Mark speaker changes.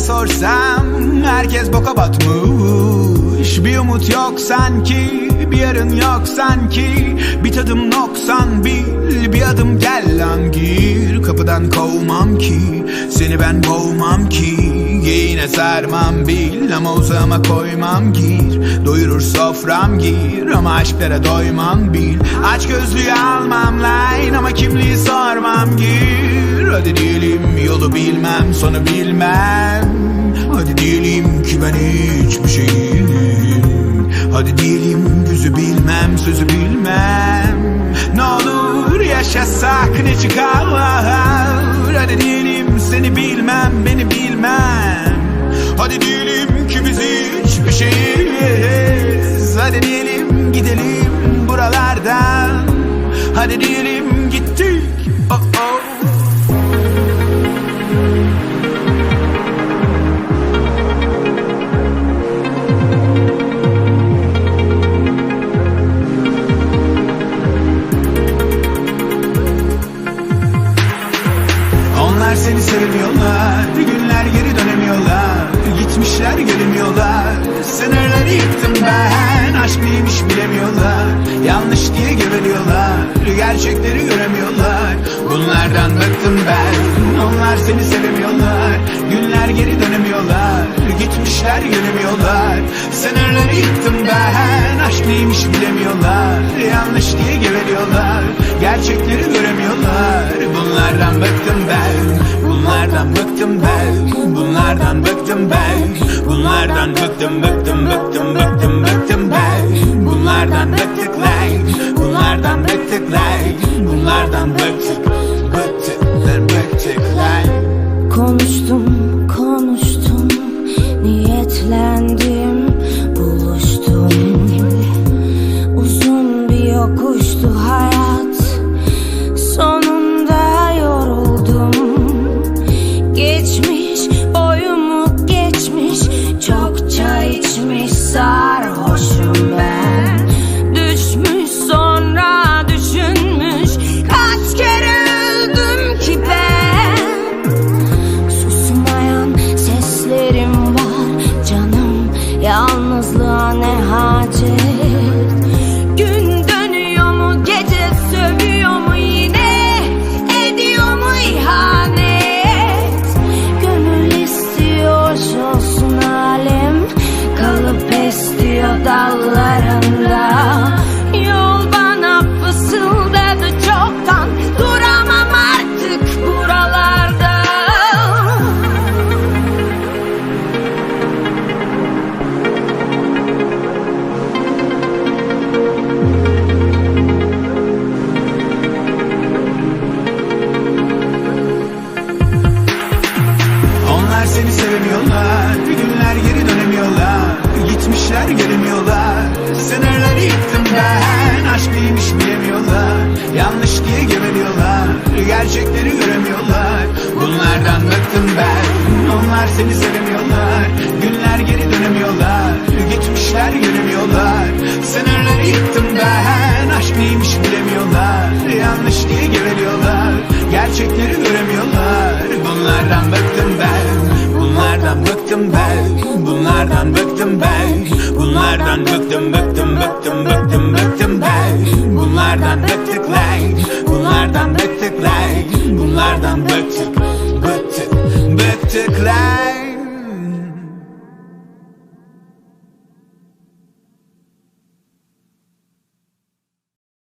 Speaker 1: Sorsam herkes boka batmış. Bir umut yok sanki bir yarın yok sanki. Bir tadım noksan bil bir adım gel lan gir. Kapıdan kovmam ki seni ben boğmam ki Giyine sarmam. Bil ama uzağıma koymam. Gir Doyurur sofram. Gir ama aşklara doymam. Bil Aç gözlüğü almam. Line ama kimliği sormam. Gir Hadi diyelim yolu bilmem sonu bilmem. Hadi diyelim ki ben hiçbir şeyim. Hadi diyelim yüzü bilmem sözü bilmem. Ne olur yaşasak ne çıkar Hadi diyelim seni bilmem beni bilmem gidelim buralardan. Hadi diyelim gittik. Oh oh. Onlar seni sevmiyorlar. Günler geri dönemiyorlar. Gitmişler gelemiyorlar. Sınırları yıktım Aşk neymiş bilemiyorlar. Yanlış diye geveliyorlar Gerçekleri göremiyorlar. Bunlardan bıktım ben. Onlar seni sevemiyorlar. Günler geri dönemiyorlar. Gitmişler gelemiyorlar Sınırları yıktım ben. Aşk neymiş bilemiyorlar. Yanlış diye geveliyorlar Gerçekleri Bunlardan bıktım ben. Bunlardan bıktım ben. Bunlardan bıktım bıktım bıktım bıktım bıktım ben. Bunlardan bıktık lan day. Gerçekleri göremiyorlar. Bunlardan bıktım ben. Onlar seni sevemiyorlar. Günler geri dönemiyorlar. Gitmişler gelemiyorlar Sınırları yıktım ben. Aşk neymiş bilemiyorlar. Yanlış diye geveliyorlar. Gerçekleri göremiyorlar bıktım ben. Bunlardan bıktım ben. Bunlardan bıktım bıktım bıktım bıktım bıktım ben. Bunlardan bıktık lan. Bunlardan bıktık lan. Bunlardan bıktık bıktık bıktık lan.